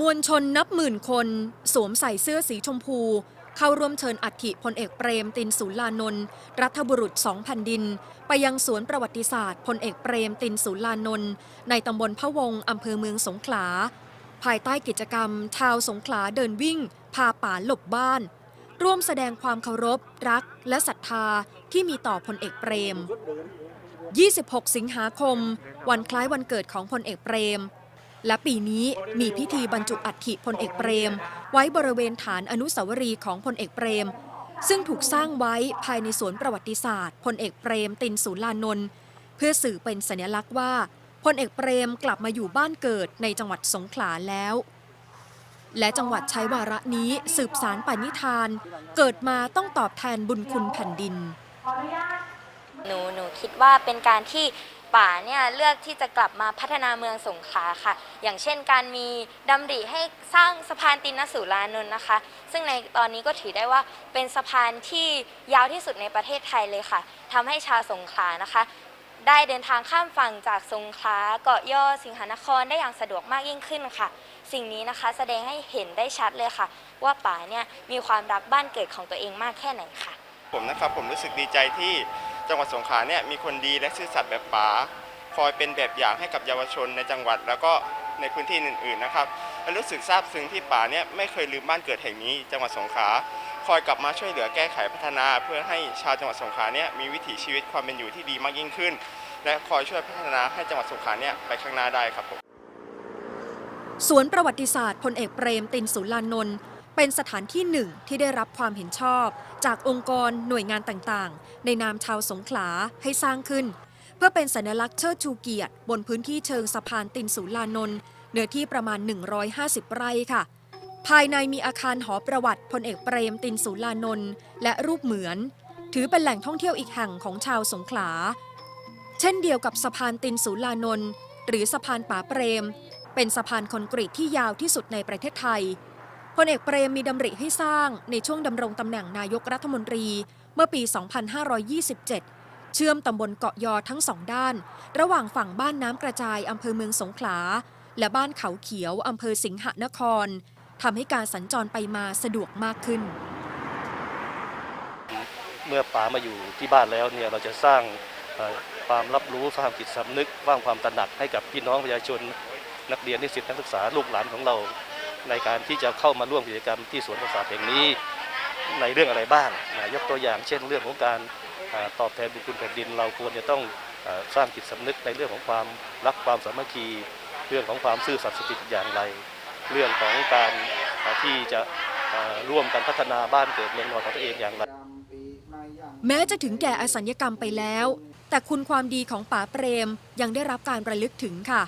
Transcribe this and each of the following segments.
มวลชนนับหมื่นคน สวมใส่เสื้อสีชมพู เข้าร่วมเชิญอัฐิพลเอกเปรมตินสุรานนท์รัฐบุรุษสองแผ่นดิน ไปยังสวนประวัติศาสตร์พลเอกเปรมตินสุรานนท์ในตำบลพะวงอำเภอเมืองสงขลา ภายใต้กิจกรรม ชาวสงขลาเดินวิ่ง พาป่าหลบบ้าน ร่วมแสดงความเคารพ รัก และศรัทธาที่มีต่อพลเอกเปรม 26 สิงหาคม วันคล้ายวันเกิดของพลเอกเปรม และปีนี้มีพิธีบรรจุอัฐิพลเอกเปรม ไว้บริเวณฐานอนุสาวรีย์ของพลเอกเปรม ซึ่งถูกสร้างไว้ภายในสวนประวัติศาสตร์พลเอกเปรมตินสุรานนท์เพื่อสื่อเป็นสัญลักษณ์ว่าพลเอกเปรมกลับมาอยู่บ้านเกิดในจังหวัดสงขลาแล้ว และจังหวัดใช้วาระนี้สืบสารปณิธาน เกิดมาต้องตอบแทนบุญคุณแผ่นดินหนูหนูคิดว่าเป็นการที่ ป่าเนี่ยเลือกที่จะกลับมาพัฒนาเมืองสงขลาค่ะ อย่างเช่นการมีดำริให้สร้างสะพานตินสุรานนท์นะคะ ซึ่งในตอนนี้ก็ถือได้ว่าเป็นสะพานที่ยาวที่สุดในประเทศไทยเลยค่ะทำให้ชาวสงขลานะคะ ได้เดินทางข้ามฝั่งจากสงขลาเกาะยอสิงหนครได้อย่างสะดวกมากยิ่งขึ้นค่ะ สิ่งนี้นะคะแสดงให้เห็นได้ชัดเลยค่ะ ว่าป่าเนี่ยมีความรักบ้านเกิดของตัวเองมากแค่ไหนค่ะ ผมนะครับผมรู้สึกดีใจที่จังหวัดสงขลาเนี่ยมีคนดีและซื่อสัตย์แบบป๋าคอยเป็นแบบอย่างให้กับเยาวชนในจังหวัด แล้วก็ในพื้นที่อื่นๆนะครับและรู้สึกซาบซึ้งที่ป๋าเนี่ยไม่เคยลืมบ้านเกิดแห่งนี้ จังหวัดสงขลาคอยกลับมาช่วยเหลือแก้ไขพัฒนา เพื่อให้ชาวจังหวัดสงขลาเนี่ยมีวิถีชีวิตความเป็นอยู่ที่ดีมากยิ่งขึ้น และคอยช่วยพัฒนาให้จังหวัดสงขลาเนี่ยไปข้างหน้าได้ครับผมสวนประวัติศาสตร์พลเอกเปรมตินสุรานนท์ เป็นสถานที่หนึ่งที่ได้รับความเห็นชอบ จากองค์กรหน่วยงานต่างๆ ในนามชาวสงขลาให้สร้างขึ้น เพื่อเป็นสัญลักษณ์เชิดชูเกียรติ บนพื้นที่เชิงสะพานตินสุรานนท์เนื้อที่ประมาณ 150 ไร่ค่ะ ภายในมีอาคารหอประวัติพลเอกเปรมตินสุรานนท์และรูปเหมือน ถือเป็นแหล่งท่องเที่ยวอีกแห่งของชาวสงขลา เช่นเดียวกับสะพานตินสุรานนท์หรือสะพานป่าเปรม เป็นสะพานคอนกรีตที่ยาวที่สุดในประเทศไทย พลเอกเปรมมีดำริให้สร้างในช่วงดำรงตำแหน่งนายกรัฐมนตรีเมื่อปี 2527 เชื่อมตำบลเกาะยอทั้งสองด้าน ระหว่างฝั่งบ้านน้ำกระจายอำเภอเมืองสงขลา และบ้านเขาเขียวอำเภอสิงหนครทำให้การสัญจรไปมาสะดวกมากขึ้น เมื่อป๋ามาอยู่ที่บ้านแล้วเนี่ยเราจะสร้างความรับรู้สร้างจิตสำนึกสร้างความตระหนักให้กับพี่น้องประชาชนนักเรียนนิสิตนักศึกษาลูกหลานของเรา ในการที่จะเข้ามาร่วมกิจกรรมที่สวนประสาทแห่งนี้ในเรื่องอะไรบ้างนะยกตัวอย่างเช่นเรื่องของการอตอบแทนบุญคุณแผ่นดิน เราควรจะต้องอสร้างจิตสำนึกในเรื่องของความรักความสามัคคีเรื่องของความซื่อสัตย์สุจริตอย่างไร เรื่องของการที่จะร่วมกันพัฒนาบ้านเกิดเมืองนอนของตัวเองอย่างไรแม้จะถึงแก่อสัญญกรรมไปแล้ว แต่คุณความดีของป๋าเปรมยังได้รับการระลึกถึงค่ะ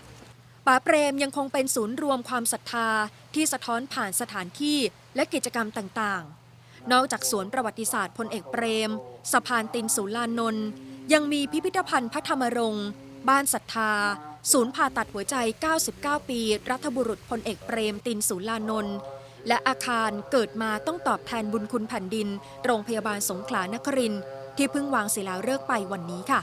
ป๋าเปรมยังคงเป็นศูนย์รวมความศรัทธาที่สะท้อนผ่านสถานที่และกิจกรรมต่างๆ นอกจากสวนประวัติศาสตร์พลเอกเปรม สะพานตินสุรานนท์ยังมีพิพิธภัณฑ์พระธรรมรงค์บ้านศรัทธา ศูนย์ผ่าตัดหัวใจ 99 ปี รัฐบุรุษพลเอกเปรมตินสุรานนท์และอาคารเกิดมาต้องตอบแทนบุญคุณแผ่นดิน โรงพยาบาลสงขลานครินที่เพิ่งวางศิลาฤกษ์ไปวันนี้ค่ะ